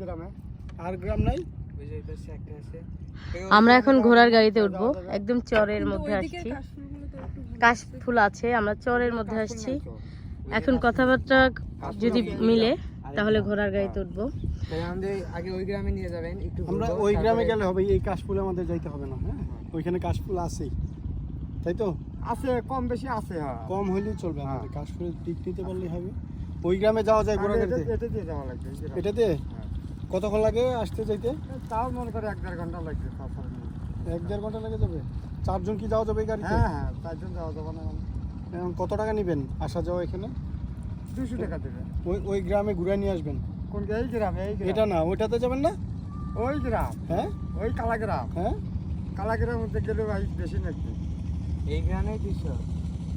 গ্রামে। আর গ্রাম নাই? আমরা এখন ঘোড়ার গাড়িতে উঠবো। একদম চরের মধ্যে আসছি। কাশ ফুল আছে আমরা চরের মধ্যে আসছি। এখন কথাবার্তা যদি মিলে তাহলে ঘোড়ার গাড়িতে উঠবো। আগে ওই গ্রামে নিয়ে যাবেন আমরা ওই গ্রামে গেলে হবে এই কাশফুলে আমাদের যাইতে হবে না হ্যাঁ? ওইখানে কাশফুল আছেই। তাই তো? আছে কম বেশি আছে হ্যাঁ। কম চলবে হ্যাঁ। আমাদের কাশফুলে টিক নিতে পারলেই হবে। ওই গ্রামে যাওয়া যায় ঘোড়া গাড়িতে? যাওয়া লাগবে এটাতে? হ্যাঁ। কতক্ষণ লাগে আসতে যাইতে? তাও মনে করে এক দেড় ঘণ্টা লাগবে। এক দেড় ঘণ্টা লাগে যাবে? চারজন কি যাওয়া যাবে এই গাড়িতে? হ্যাঁ হ্যাঁ চারজন যাওয়া যাবে না। এখন কত টাকা নেবেন আসা যাওয়া এখানে? দুশো টাকা দেবে ওই ওই গ্রামে ঘুরে নিয়ে আসবেন? কোন এই গ্রামে এই গ্রাম। এটা না ওইটাতে যাবেন না? ওই গ্রাম। হ্যাঁ? ওই কালাগ্রাম। হ্যাঁ? কালাগ্রাম মধ্যে গেলে ভাই বেশি নাকি এই গ্রামে দুশো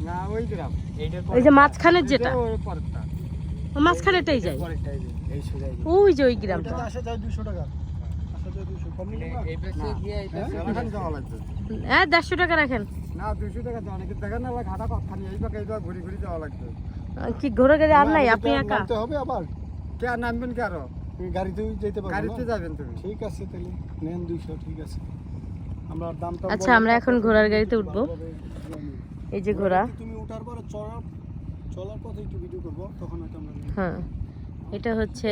না ওই গ্রাম। এইটার ওই যে মাঝখানের যেটা। ওই পরেরটা। ও মাঝখানেটাই যায়। ওই যে ওই গ্রামটা। হ্যাঁ? হ্যাঁ দেড়শো টাকা রাখেন। না দুশো টাকা দেওয়া নাকি দেখেন না ঘাটা কতখানি এই পাকে এই ঘুরে ঘুরে যাওয়া লাগবে। কি ঘোড়া গাড়ি আর নাই? আপনি একা? হবে আবার। কে আর নামবেন কে আরও? এই গাড়িতেই যেতে পারব গাড়িতে যাবেন তুমি। ঠিক আছে তাহলে। নেন ঠিক আছে। আমরা দামটা আচ্ছা, আমরা এখন ঘোড়ার গাড়িতে উঠবো। এই যে ঘোড়া তুমি উঠার পরে চলার চলার পথে একটু ভিডিও করব তখন আমরা হ্যাঁ এটা হচ্ছে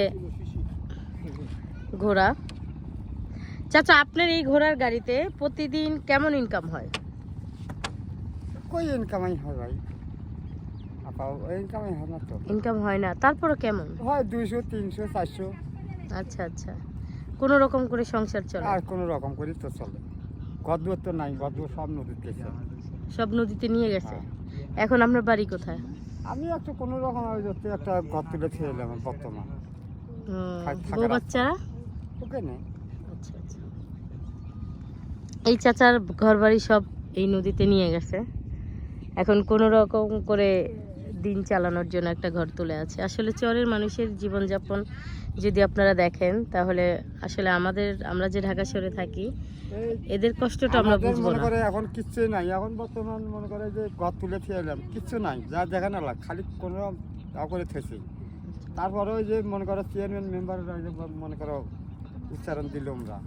ঘোড়া। চাচা আপনার এই ঘোড়ার গাড়িতে প্রতিদিন কেমন ইনকাম হয়? কই ইনকামাই হয় ভাই? ইনকামাই হয় না তো ইনকাম হয় না তারপরও কেমন? হয় দুইশো তিনশো চারশো। আচ্ছা আচ্ছা। কোনো রকম করে সংসার চলে? আর কোনো রকম করি তো চলে। গদুয়ার তো নাই গদুয়ার সব গেছে। সব নদীতে নিয়ে গেছে? এখন আপনার বাড়ি কোথায়? আমি একটা কোনো রকম একটা ঘর তুলে খেয়ে এলাম বর্তমান। বাচ্চারা ওকে নেই। আচ্ছা আচ্ছা। এই চাচার ঘর বাড়ি সব এই নদীতে নিয়ে গেছে। এখন কোনো রকম করে দিন চালানোর জন্য একটা ঘর তুলে আছে। আসলে চরের মানুষের জীবনযাপন যদি আপনারা দেখেন তাহলে আসলে আমাদের আমরা যে ঢাকা শহরে থাকি এদের কষ্টটা আমরা বুঝব মনে না। করে এখন কিচ্ছু নাই। এখন বর্তমান মনে করে যে ঘর তুলে খেয়ে এলাম কিচ্ছু নাই যা দেখা না লাগ খালি কোনো করে থেছি। তারপরে ওই যে মনে করো চেয়ারম্যান মেম্বার মনে করো উচ্চারণ দিল আমরা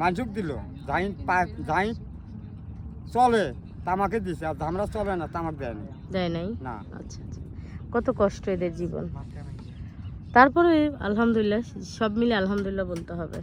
মানুষ দিল যাই যাই চলে তামাকে দিছে আর ধামরা চলে না তামাক দেয় না দেয় নাই? না। আচ্ছা আচ্ছা। কত কষ্ট এদের জীবন। তারপরে আলহামদুলিল্লাহ সব মিলে আলহামদুলিল্লাহ বলতে হবে।